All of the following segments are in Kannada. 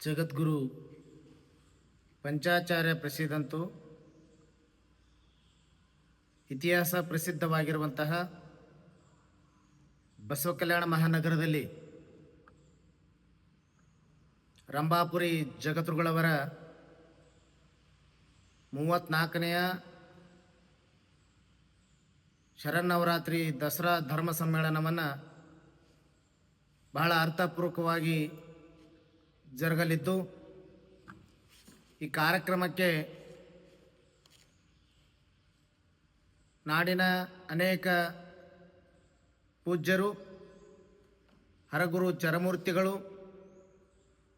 ಜಗದ್ಗುರು ಪಂಚಾಚಾರ್ಯ ಪ್ರಸಿದ್ಧಂತೂ ಇತಿಹಾಸ ಪ್ರಸಿದ್ಧವಾಗಿರುವಂತಹ ಬಸವ ಕಲ್ಯಾಣ ಮಹಾನಗರದಲ್ಲಿ ರಂಭಾಪುರಿ ಜಗದ್ಗುರುಗಳವರ ಮೂವತ್ತ್ನಾಲ್ಕನೆಯ ಶರನ್ನವರಾತ್ರಿ ದಸರಾ ಧರ್ಮ ಸಮ್ಮೇಳನವನ್ನು ಬಹಳ ಅರ್ಥಪೂರ್ವಕವಾಗಿ ಜರುಗಲಿದ್ದು, ಈ ಕಾರ್ಯಕ್ರಮಕ್ಕೆ ನಾಡಿನ ಅನೇಕ ಪೂಜ್ಯರು, ಹರಗುರು ಚರಮೂರ್ತಿಗಳು,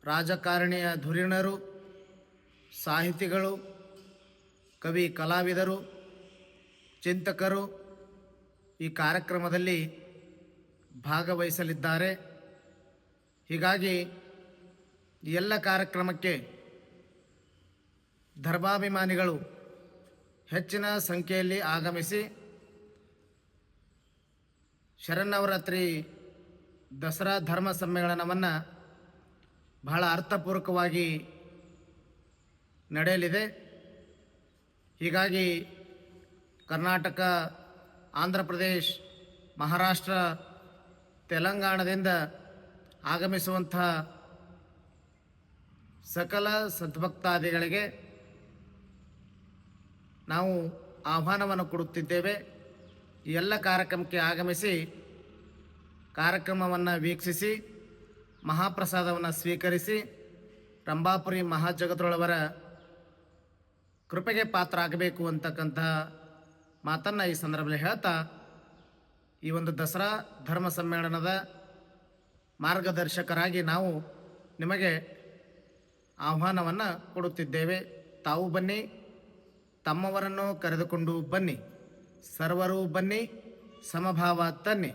ರಾಜಕಾರಣಿಯ ಧುರೀಣರು, ಸಾಹಿತಿಗಳು, ಕವಿ ಕಲಾವಿದರು, ಚಿಂತಕರು ಈ ಕಾರ್ಯಕ್ರಮದಲ್ಲಿ ಭಾಗವಹಿಸಲಿದ್ದಾರೆ. ಹೀಗಾಗಿ ಈ ಎಲ್ಲ ಕಾರ್ಯಕ್ರಮಕ್ಕೆ ಧರ್ಮಾಭಿಮಾನಿಗಳು ಹೆಚ್ಚಿನ ಸಂಖ್ಯೆಯಲ್ಲಿ ಆಗಮಿಸಿ ಶರನ್ನವರಾತ್ರಿ ದಸರಾ ಧರ್ಮ ಸಮ್ಮೇಳನವನ್ನು ಬಹಳ ಅರ್ಥಪೂರ್ವಕವಾಗಿ ನಡೆಯಲಿದೆ. ಹೀಗಾಗಿ ಕರ್ನಾಟಕ, ಆಂಧ್ರ ಪ್ರದೇಶ್, ಮಹಾರಾಷ್ಟ್ರ, ತೆಲಂಗಾಣದಿಂದ ಆಗಮಿಸುವಂಥ ಸಕಲ ಸದ್ಭಕ್ತಾದಿಗಳಿಗೆ ನಾವು ಆಹ್ವಾನವನ್ನು ಕೊಡುತ್ತಿದ್ದೇವೆ. ಎಲ್ಲ ಕಾರ್ಯಕ್ರಮಕ್ಕೆ ಆಗಮಿಸಿ ಕಾರ್ಯಕ್ರಮವನ್ನು ವೀಕ್ಷಿಸಿ, ಮಹಾಪ್ರಸಾದವನ್ನು ಸ್ವೀಕರಿಸಿ, ರಂಭಾಪುರಿ ಮಹಾಜಗದೊಳವರ ಕೃಪೆಗೆ ಪಾತ್ರ ಆಗಬೇಕು ಅಂತಕ್ಕಂತಹ ಮಾತನ್ನು ಈ ಸಂದರ್ಭದಲ್ಲಿ ಹೇಳ್ತಾ, ಈ ಒಂದು ದಸರಾ ಧರ್ಮ ಸಮ್ಮೇಳನದ ಮಾರ್ಗದರ್ಶಕರಾಗಿ ನಾವು ನಿಮಗೆ ಆಹ್ವಾನವನ್ನು ಕೊಡುತ್ತಿದ್ದೇವೆ. ತಾವು ಬನ್ನಿ ತಮ್ಮವರನ್ನು ಕರೆದುಕೊಂಡು ಬನ್ನಿ ಸರ್ವರೂ ಬನ್ನಿ ಸಮಭಾವ ತನ್ನಿ.